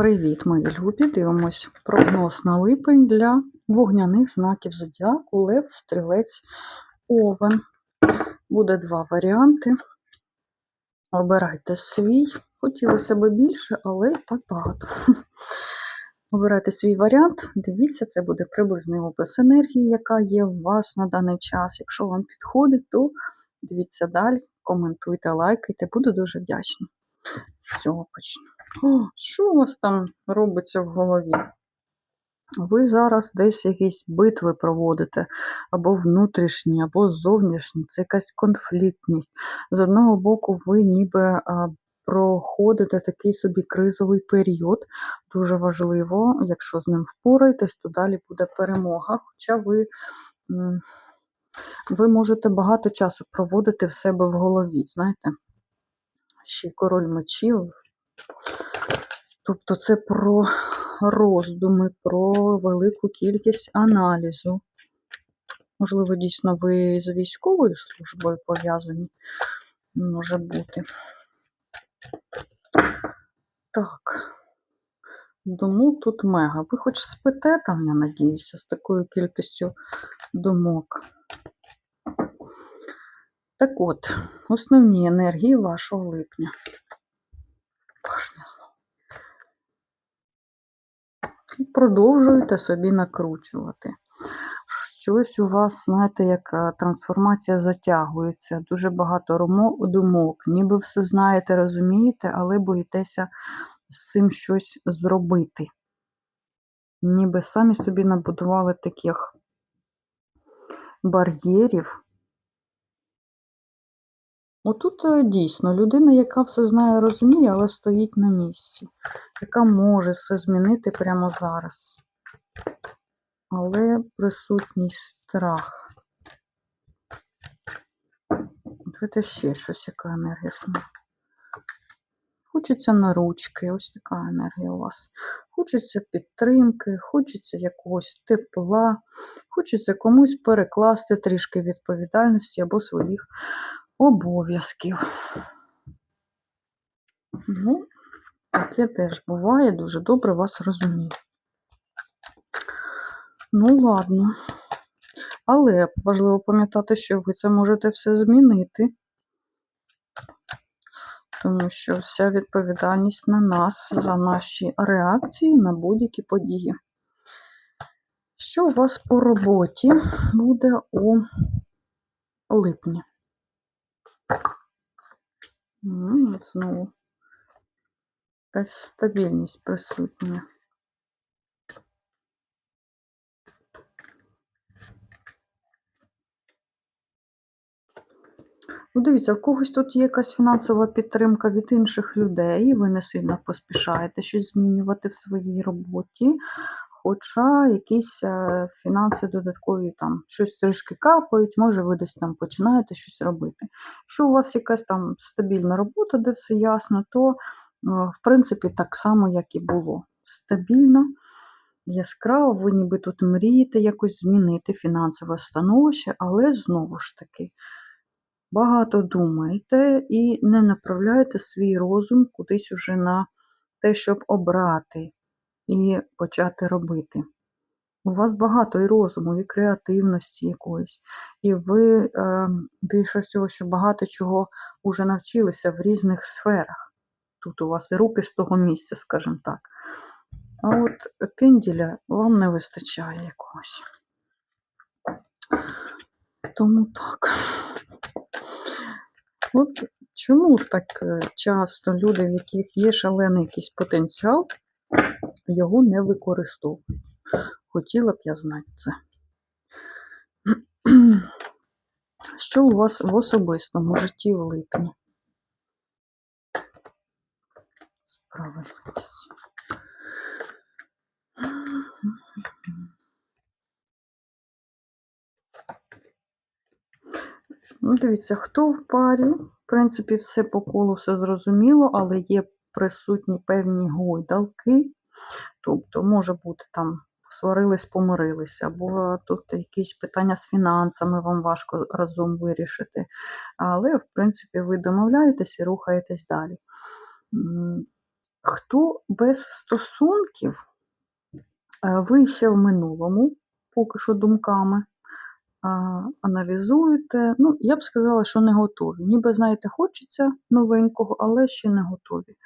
Привіт, мої любі! Дивимось прогноз на липень для вогняних знаків зодіаку, Лев, Стрілець, Овен. Буде два варіанти. Обирайте свій. Хотілося б більше, але так багато. Обирайте свій варіант. Дивіться, це буде приблизний опис енергії, яка є у вас на даний час. Якщо вам підходить, то дивіться далі, коментуйте, лайкайте. Буду дуже вдячна. З цього почну. Що у вас там робиться в голові? Ви зараз десь якісь битви проводите, або внутрішні, або зовнішні, це якась конфліктність. З одного боку, ви ніби проходите такий собі кризовий період. Дуже важливо, якщо з ним впораєтесь, то далі буде перемога. Хоча ви, ви можете багато часу проводити в себе в голові, знаєте? Ще й король мечів. Тобто це про роздуми, про велику кількість аналізу. Можливо, дійсно, ви з військовою службою пов'язані, може бути. Так, думок тут мега. Ви хоч спите там, я надіюся, з такою кількістю думок. Так от, основні енергії вашого липня. Знову. Продовжуєте собі накручувати. Щось у вас, знаєте, як е, трансформація затягується, дуже багато думок, ніби все знаєте, розумієте, але боїтеся з цим щось зробити. Ніби самі собі набудували таких бар'єрів. Отут е, дійсно людина, яка все знає, розуміє, але стоїть на місці, яка може все змінити прямо зараз. Але присутній страх. Давайте ще щось, яка енергія. Хочеться на ручки, ось така енергія у вас. Хочеться підтримки, хочеться якогось тепла, хочеться комусь перекласти трішки відповідальності або своїх обов'язків. Ну, таке теж буває, дуже добре вас розумію. Ну, ладно. Але важливо пам'ятати, що ви це можете все змінити, тому що вся відповідальність на нас за наші реакції на будь-які події. Що у вас по роботі буде у липні? М, от Знову якась стабільність присутня. Ну, дивіться, в когось тут є якась фінансова підтримка від інших людей, ви не сильно поспішаєте щось змінювати в своїй роботі. Хоча якісь е, фінанси додаткові там щось трішки капають, може ви десь там починаєте щось робити. Якщо у вас якась там стабільна робота, де все ясно, то, е, в принципі, так само, як і було. Стабільно, яскраво, ви ніби тут мрієте якось змінити фінансове становище, але знову ж таки. Багато думаєте і не направляєте свій розум кудись уже на те, щоб обрати і почати робити. У вас багато і розуму, і креативності якоїсь. І ви е, більше всього, що багато чого вже навчилися в різних сферах. Тут у вас і руки з того місця, скажімо так. А от пенділя вам не вистачає якогось. Тому так. От чому так е, часто люди, в яких є шалений якийсь потенціал, його не використовують? Хотіла б я знати це. Що у вас в особистому житті в липні? Справедливість. Ну, дивіться, хто в парі, в принципі, все по колу, все зрозуміло, але є присутні певні гойдалки. Тобто, може бути там посварились, помирилися, або тут якісь питання з фінансами вам важко разом вирішити. Але, в принципі, ви домовляєтесь і рухаєтесь далі. Хто без стосунків, е, ви ще в минулому, поки що думками, аналізуєте. Ну, я б сказала, що не готові. Ніби, знаєте, хочеться новенького, але ще не готові.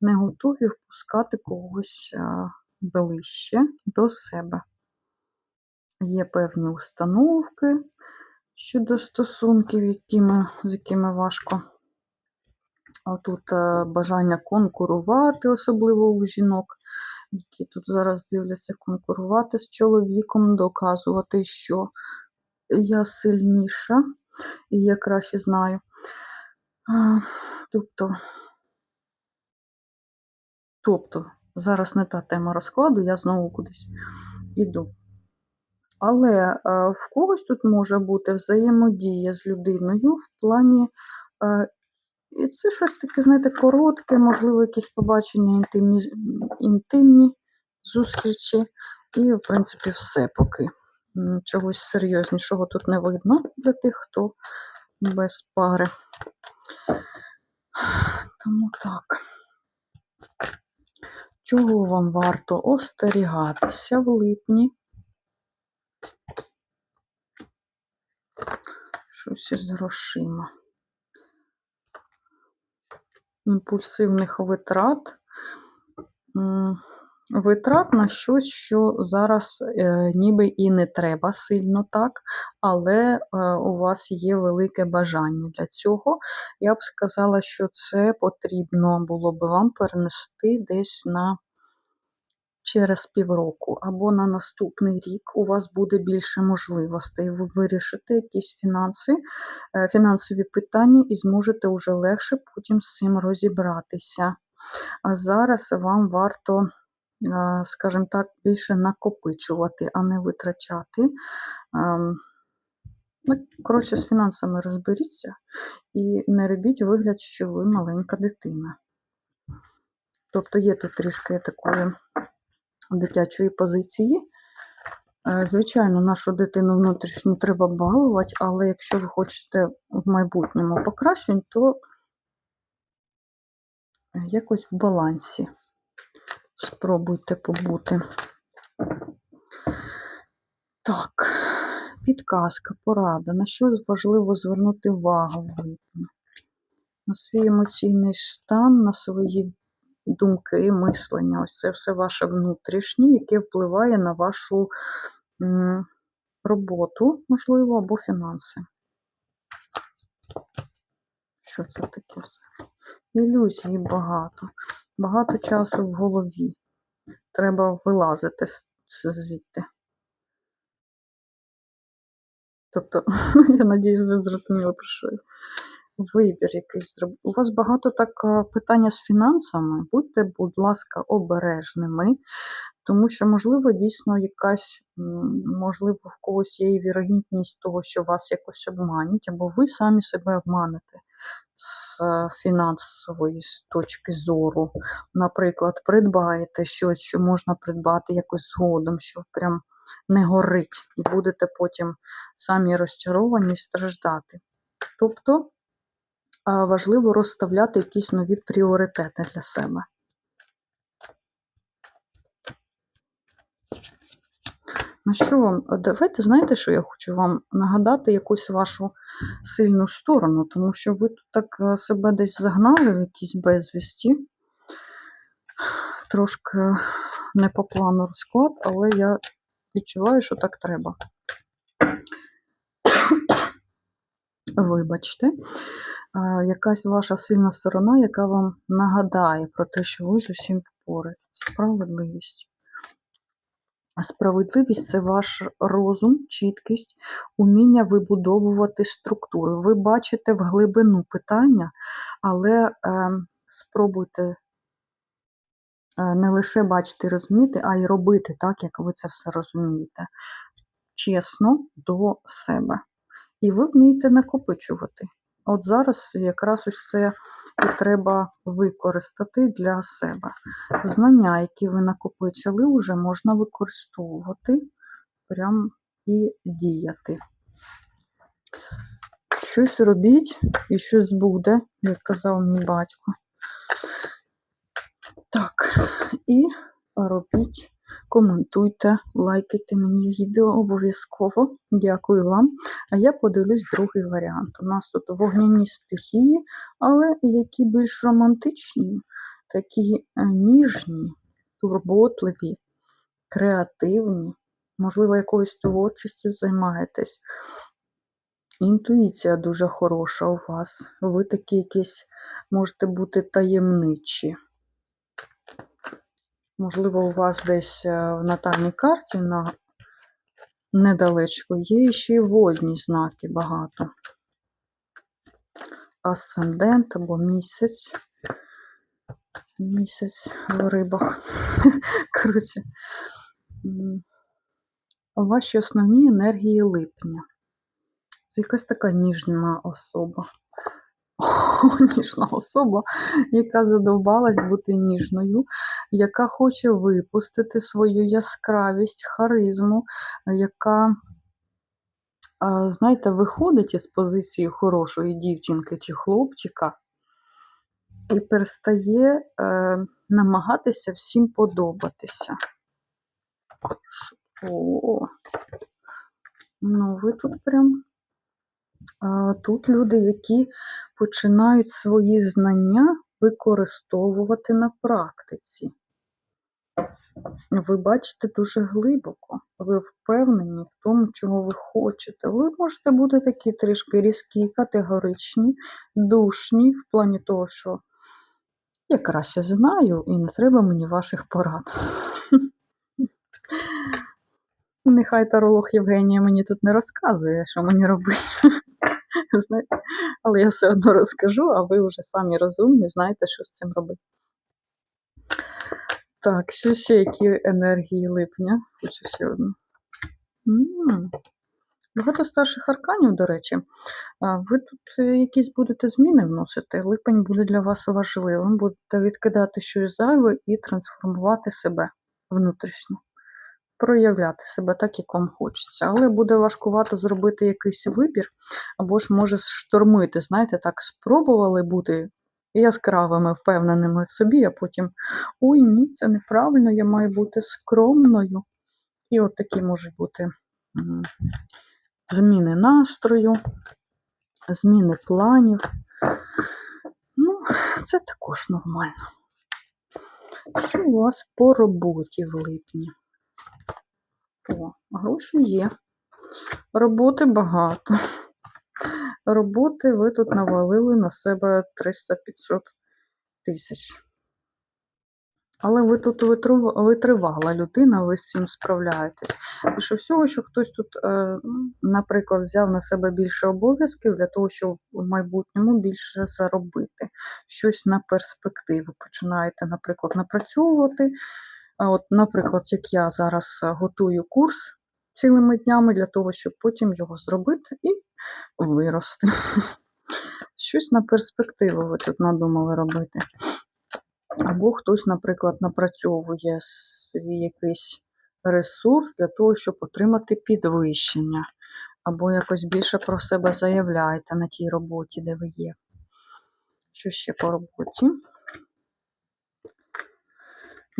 Не готові впускати когось ближче до себе. Є певні установки щодо стосунків, якими, з якими важко. А тут е, бажання конкурувати, особливо у жінок, які тут зараз дивляться, конкурувати з чоловіком, доказувати, що я сильніша і я краще знаю. Тобто, тобто, зараз не та тема розкладу, я знову кудись іду. Але е, в когось тут може бути взаємодія з людиною в плані. е, І це щось таке, знаєте, коротке, можливо, якісь побачення, інтимні, інтимні зустрічі. І, в принципі, все поки. Чогось серйознішого тут не видно для тих, хто без пари. Тому так. Чого вам варто остерігатися в липні? Щось із грошима. Імпульсивних витрат. Витрат на щось, що зараз е, ніби і не треба сильно так, але е, у вас є велике бажання для цього. Я б сказала, що це потрібно було б вам перенести десь на через півроку або на наступний рік у вас буде більше можливостей. Ви вирішите якісь фінанси, е, фінансові питання і зможете вже легше потім з цим розібратися. А зараз вам варто, скажімо так, більше накопичувати, а не витрачати. Ем, Ну, коротше, з фінансами розберіться і не робіть вигляд, що ви маленька дитина. Тобто є тут трішки такої дитячої позиції. Е, Звичайно, нашу дитину внутрішню треба балувати, але якщо ви хочете в майбутньому покращень, то якось в балансі спробуйте побути. Так, підказка, порада. На що важливо звернути увагу в? На свій емоційний стан, на свої думки, мислення. Ось це все ваше внутрішнє, яке впливає на вашу м, роботу, можливо, або фінанси. Що це таке все? Ілюзій багато. Багато часу в голові. Треба вилазити звідти. Тобто, я надіюсь, ви зрозуміли, про що. Вибір якийсь зробити. У вас багато так е, питання з фінансами. Будьте, будь ласка, обережними, тому що, можливо, дійсно якась, можливо, в когось є вірогідність того, що вас якось обманять, або ви самі себе обманете з е, фінансової з точки зору. Наприклад, придбаєте щось, що можна придбати якось згодом, що прям не горить, і будете потім самі розчаровані і страждати. Тобто важливо розставляти якісь нові пріоритети для себе. Ну що вам, давайте знаєте, що я хочу вам нагадати якусь вашу сильну сторону, тому що ви тут так е, себе десь загнали в якісь безвісті. Трошки не по плану розклад, але я відчуваю, що так треба. Вибачте, а, якась ваша сильна сторона, яка вам нагадає про те, що ви з усім впораєтесь. Справедливість. Справедливість це ваш розум, чіткість, уміння вибудовувати структури. Ви бачите в глибину питання, але е, спробуйте не лише бачити і розуміти, а й робити так, як ви це все розумієте. Чесно до себе. І ви вмієте накопичувати. От зараз якраз ось це і треба використати для себе. Знання, які ви накопичили, вже можна використовувати прям і діяти. Щось робіть і щось буде, як казав мій батько. Так, і робіть, коментуйте, лайкайте мені відео обов'язково. Дякую вам. А я подивлюсь другий варіант. У нас тут вогняні стихії, але які більш романтичні, такі е, ніжні, турботливі, креативні. Можливо, якоюсь творчістю займаєтесь. Інтуїція дуже хороша у вас. Ви такі якісь можете бути таємничі. Можливо, у вас десь е, в натальній карті на недалечко є ще й водні знаки багато. Асцендент або місяць. Місяць в рибах. Коротше, ваші основні енергії липня. Це якась така ніжна особа. Ніжна особа, яка задовбалась бути ніжною, яка хоче випустити свою яскравість, харизму, яка, знаєте, виходить із позиції хорошої дівчинки чи хлопчика і перестає е, намагатися всім подобатися. О, ну ви тут прям. Тут люди, які починають свої знання використовувати на практиці. Ви бачите дуже глибоко, ви впевнені в тому, чого ви хочете. Ви можете бути такі трішки різкі, категоричні, душні, в плані того, що я краще знаю і не треба мені ваших порад. Нехай таролог Євгенія мені тут не розказує, що мені робити. Знаєте, але я все одно розкажу, а ви вже самі розумні, знаєте, що з цим робити. Так, що ще які енергії липня? Хочу ще одну. Багато старших арканів, до речі. Ви тут е, якісь будете зміни вносити. Липень буде для вас важливим. Будете відкидати щось зайве і трансформувати себе внутрішньо. Проявляти себе так, як вам хочеться. Але буде важкувато зробити якийсь вибір, або ж може штормити. Знаєте, так спробували бути яскравими, впевненими в собі, а потім ой, ні, це неправильно, я маю бути скромною. І от такі можуть бути зміни настрою, зміни планів. Ну, це також нормально. Що у вас по роботі в липні? О, гроші є. Роботи багато. Роботи ви тут навалили на себе 300-500 тисяч. Але ви тут витривала людина, ви з цим справляєтесь. Що всього, що хтось тут, е, наприклад, взяв на себе більше обов'язків для того, щоб в майбутньому більше заробити. Щось на перспективу. Починаєте, наприклад, напрацьовувати. От, наприклад, як я зараз е, готую курс цілими днями для того, щоб потім його зробити і вирости. Щось на перспективу ви тут надумали робити. Або хтось, наприклад, напрацьовує свій якийсь ресурс для того, щоб отримати підвищення. Або якось більше про себе заявляєте на тій роботі, де ви є. Що ще по роботі?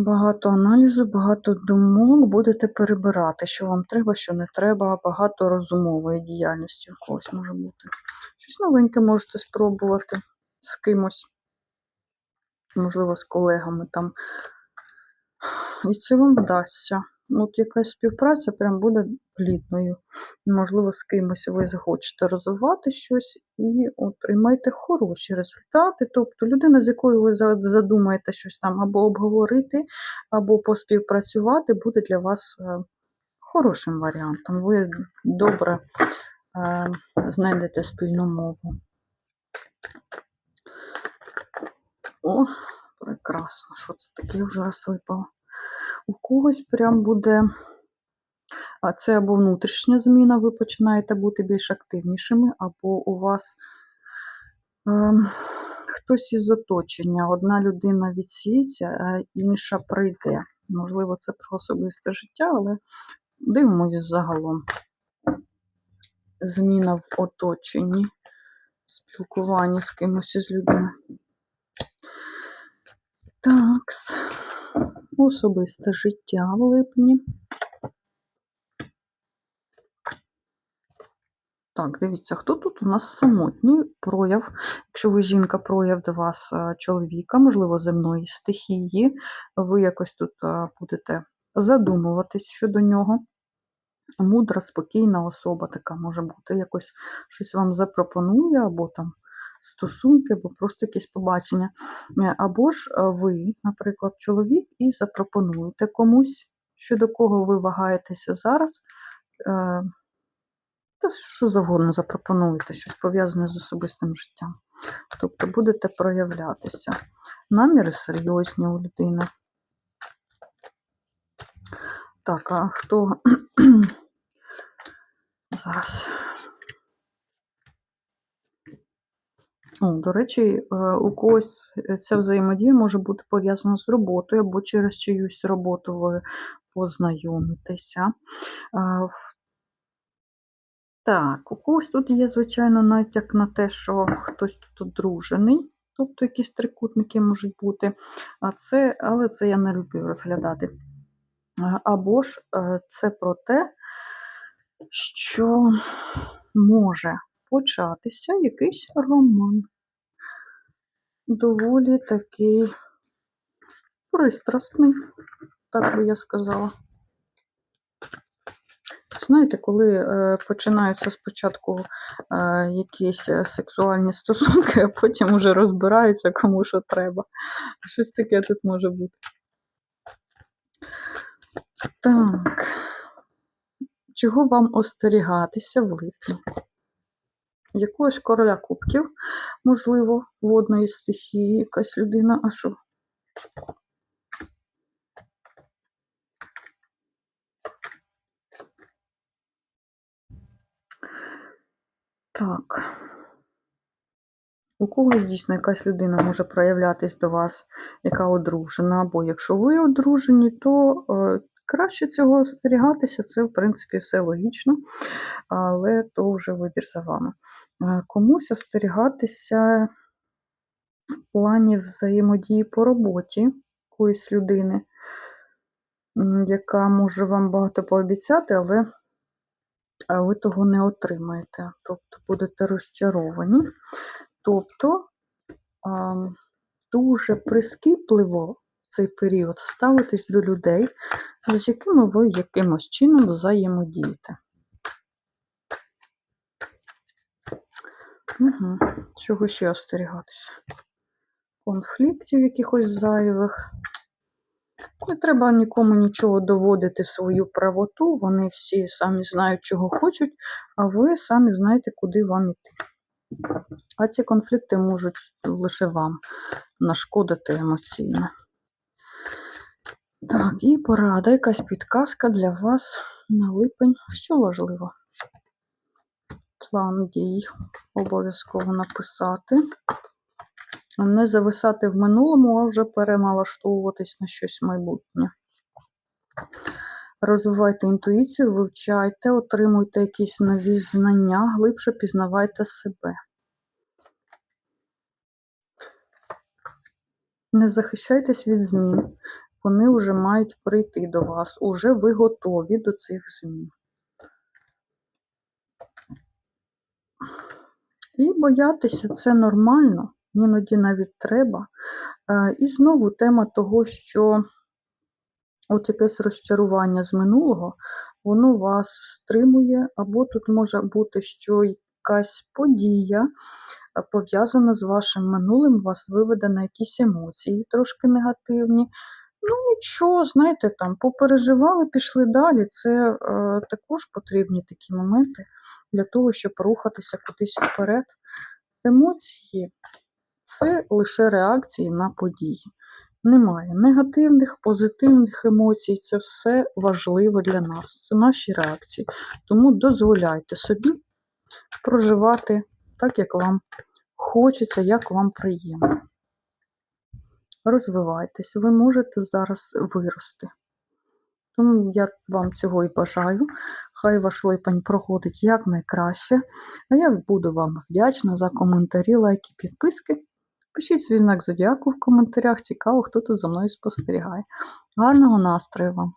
Багато аналізу, багато думок будете перебирати, що вам треба, що не треба. Багато розумової діяльності у когось може бути. Щось новеньке можете спробувати з кимось, можливо, з колегами там. І це вам вдасться. От якась співпраця прям буде плідною. Можливо, з кимось ви захочете розвивати щось і отримаєте хороші результати. Тобто людина, з якою ви задумаєте щось там або обговорити, або поспівпрацювати, буде для вас е, хорошим варіантом. Ви добре е, знайдете спільну мову. О, прекрасно. Що це таке вже раз випало? У когось прям буде. А це або внутрішня зміна, ви починаєте бути більш активнішими, або у вас ем, хтось із оточення. Одна людина відсіється, а інша прийде. Можливо, це про особисте життя, але дивимося загалом. Зміна в оточенні, спілкування з кимось із людьми. Так, особисте життя в липні. Так, дивіться, хто тут у нас самотній прояв. Якщо ви жінка, прояв до вас е, чоловіка, можливо, земної стихії, ви якось тут е, будете задумуватись щодо нього. Мудра, спокійна особа така може бути, якось щось вам запропонує, або там стосунки, або просто якісь побачення. Е, Або ж е, ви, наприклад, чоловік, і запропонуєте комусь, щодо кого ви вагаєтеся зараз. е, Та що завгодно запропонуєте, щось пов'язане з особистим життям. Тобто будете проявлятися. Наміри серйозні у людини. Так, а хто зараз? О, до речі, е, у когось ця взаємодія може бути пов'язана з роботою, або через чиюсь роботу ви познайомитеся. Так, у когось тут є, звичайно, натяк на те, що хтось тут одружений, тобто якісь трикутники можуть бути, а це, але це я не люблю розглядати. Або ж е, це про те, що може початися якийсь роман. Доволі такий пристрасний, так би я сказала. Знаєте, коли е, починаються спочатку е, якісь е, сексуальні стосунки, а потім уже розбираються, кому що треба. Щось таке тут може бути. Так. Чого вам остерігатися в липні? Якогось короля кубків, можливо, водної стихії, якась людина, а що? Так. У когось дійсно якась людина може проявлятись до вас, яка одружена, або якщо ви одружені, то е, краще цього остерігатися, це, в принципі, все логічно, але то вже вибір за вами. Е, комусь остерігатися в плані взаємодії по роботі якоїсь людини, яка може вам багато пообіцяти, але ви того не отримаєте, тобто будете розчаровані. Тобто дуже прискіпливо цей період ставитись до людей, з якими ви якимось чином взаємодієте. Угу. Чого ще остерігатися? Конфліктів якихось зайвих. Не треба нікому нічого доводити свою правоту. Вони всі самі знають, чого хочуть, а ви самі знаєте, куди вам іти. А ці конфлікти можуть лише вам нашкодити емоційно. Так, і порада, якась підказка для вас на липень. Що важливо? План дій обов'язково написати. Не зависати в минулому, а вже переналаштовуватись на щось майбутнє. Розвивайте інтуїцію, вивчайте, отримуйте якісь нові знання, глибше пізнавайте себе. Не захищайтесь від змін. Вони вже мають прийти до вас. Уже ви готові до цих змін. І боятися це нормально, іноді навіть треба. Е, І знову тема того, що от якесь розчарування з минулого, воно вас стримує, або тут може бути, що якась подія е, пов'язана з вашим минулим, вас виведе на якісь емоції трошки негативні. Ну, нічого, знаєте, там попереживали, пішли далі. Це е, також потрібні такі моменти для того, щоб рухатися кудись вперед. Емоції це лише реакції на події. Немає негативних, позитивних емоцій, це все важливо для нас. Це наші реакції. Тому дозволяйте собі проживати так, як вам хочеться, як вам приємно. Розвивайтесь, ви можете зараз вирости. Тому я вам цього і бажаю. Хай ваш липень проходить якнайкраще. А я буду вам вдячна за коментарі, лайки, підписки. Пишіть свій знак зодіаку в коментарях. Цікаво, хто тут за мною спостерігає. Гарного настрою вам!